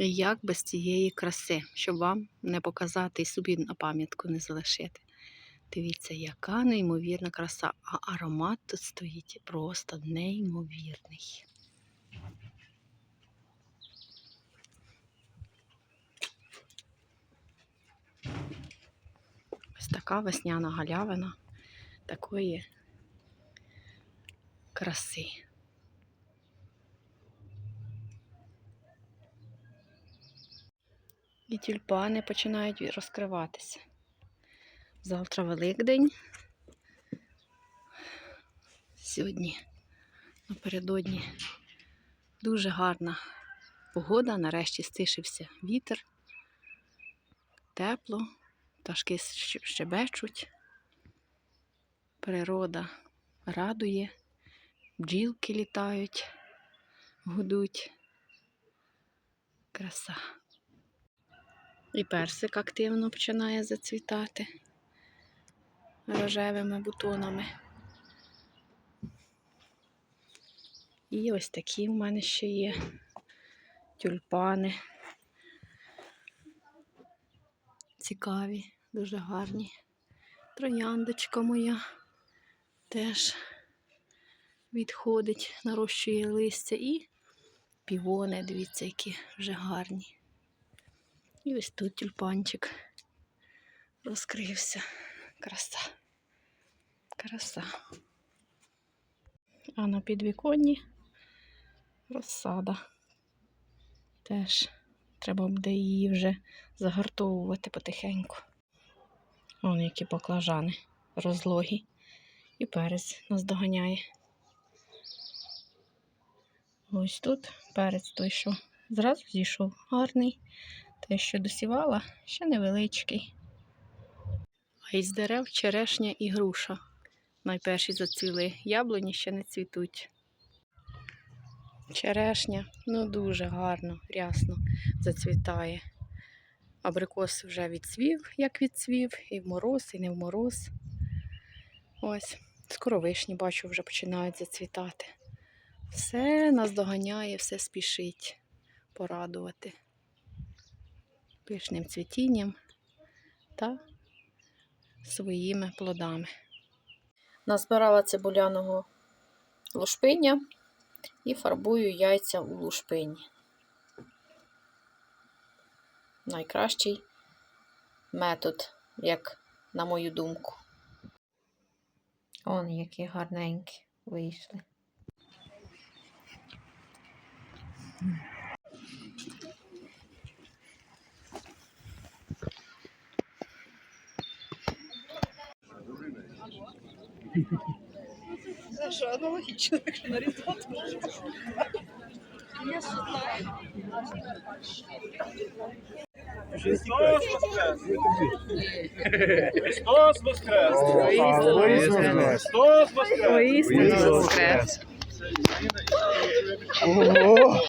Як без цієї краси, щоб вам не показати і собі на пам'ятку не залишити. Дивіться, яка неймовірна краса, а аромат тут стоїть просто неймовірний. Ось така весняна галявина такої краси. І тюльпани починають розкриватися. Завтра Великдень. Сьогодні напередодні дуже гарна погода. Нарешті стишився вітер. Тепло, пташки щебечуть. Природа радує, бджілки літають, гудуть. Краса. І персик активно починає зацвітати рожевими бутонами. І ось такі в мене ще є тюльпани. Цікаві, дуже гарні. Трояндочка моя теж відходить, нарощує листя і півони, дивіться, які вже гарні. І ось тут тюльпанчик розкрився. Краса. Краса. А на підвіконні розсада. Теж треба буде її вже загартовувати потихеньку. Вон які баклажани розлогі. І перець нас доганяє. Ось тут перець той, що зразу зійшов гарний. Те, що досівала, ще невеличкий. А із дерев черешня і груша. Найперші зацвіли. Яблуні ще не цвітуть. Черешня, ну дуже гарно, рясно зацвітає. Абрикос вже відцвів, як відцвів, і в мороз, і не в мороз. Ось, скоро вишні, бачу, вже починають зацвітати. Все нас доганяє, все спішить порадувати пишним цвітінням та своїми плодами. Назбирала цибуляного лушпиння і фарбую яйця у лушпині. Найкращий метод, як на мою думку. Он які гарненькі вийшли. Що аналогічно, якщо на різдво, то може. Христос Воскрес! Христос Воскрес! Христос Воскрес! Воістину воскрес! Ого!